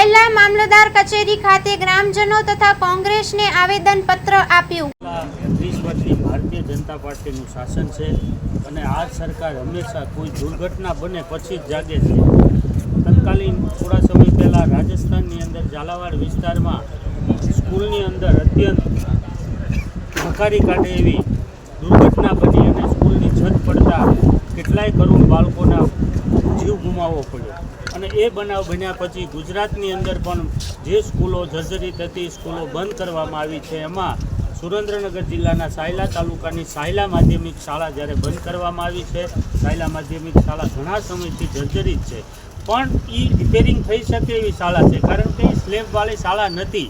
સાયલા મામલતદાર કચેરી ખાતે ગ્રામજનો તથા કોંગ્રેસને આવેદન પત્ર આપ્યું. ત્રીસ વર્ષથી ભારતીય જનતા પાર્ટીનું શાસન છે અને આ સરકાર હંમેશા કોઈ દુર્ઘટના બને પછી જ જાગે છે. તત્કાલીન થોડા સમય પહેલાં રાજસ્થાનની અંદર ઝાલાવાડ વિસ્તારમાં સ્કૂલની અંદર અત્યંત ભખારી કાઢે એવી દુર્ઘટના બની અને સ્કૂલની છત પડતા કેટલાય કરોડ બાળકોના જીવ ગુમાવવો પડ્યો. અને એ બનાવ બન્યા પછી ગુજરાતની અંદર પણ જે સ્કૂલો જર્જરિત હતી, સ્કૂલો બંધ કરવામાં આવી છે, એમાં સુરેન્દ્રનગર જિલ્લાના સાયલા તાલુકાની સાયલા માધ્યમિક શાળા જ્યારે બંધ કરવામાં આવી છે, સાયલા માધ્યમિક શાળા ઘણા સમયથી જર્જરિત છે. પણ એ રિપેરિંગ થઈ શકે એવી શાળા છે, કારણ કે સ્લેબવાળી શાળા નથી.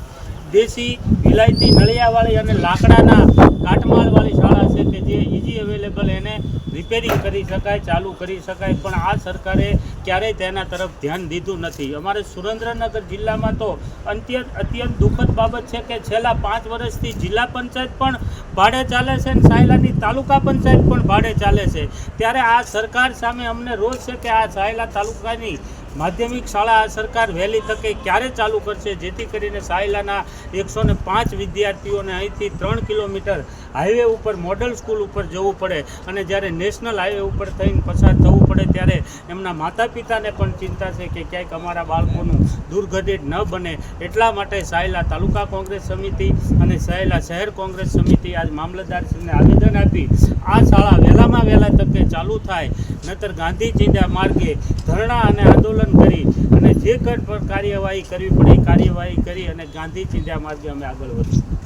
દેશી વિલાયતી નળિયાવાળી અને લાકડાના કાટમાળવાળી શાળા છે કે જે ઇઝી અવેલેબલ એને રિપેરિંગ કરી શકાય, ચાલુ કરી શકાય, પણ આ સરકારે ક્યારેય તેના તરફ ધ્યાન દીધું નથી. અમારે સુરેન્દ્રનગર જિલ્લામાં તો અત્યંત અત્યંત દુઃખદ બાબત છે કે છેલ્લા પાંચ વર્ષથી જિલ્લા પંચાયત પણ ભાડે ચાલે છે અને સાયલાની તાલુકા પંચાયત પણ ભાડે ચાલે છે. ત્યારે આ સરકાર સામે અમને રોષ છે કે આ સાયલા તાલુકાની માધ્યમિક શાળા સરકાર વહેલી તકે ક્યારે ચાલુ કરશે? જેથી કરીને સાયલાના એકસો ને પાંચ વિદ્યાર્થીઓને અહીંથી ત્રણ કિલોમીટર હાઈવે ઉપર, મોડલ સ્કૂલ ઉપર જવું પડે અને જ્યારે નેશનલ હાઈવે ઉપર થઈને પસાર થવું પડે ત્યારે એમના માતા પિતાને પણ ચિંતા છે કે ક્યાંક અમારા બાળકોનું દુર્ઘટિત ન બને. એટલા માટે સાયલા તાલુકા કોંગ્રેસ સમિતિ અને સાયલા શહેર કોંગ્રેસ સમિતિ આજ મામલતદારશ્રીને આવેદન આપી. આ શાળા વહેલામાં વહેલા તકે ચાલુ થાય નહીતર ગાંધી ચિંતા માર્ગે ધરણા અને આંદોલન કરી અને જે કટ પણ કાર્યવાહી કરવી પડે કાર્યવાહી કરી અને ગાંધી ચિંતા માર્ગે અમે આગળ વધીશું.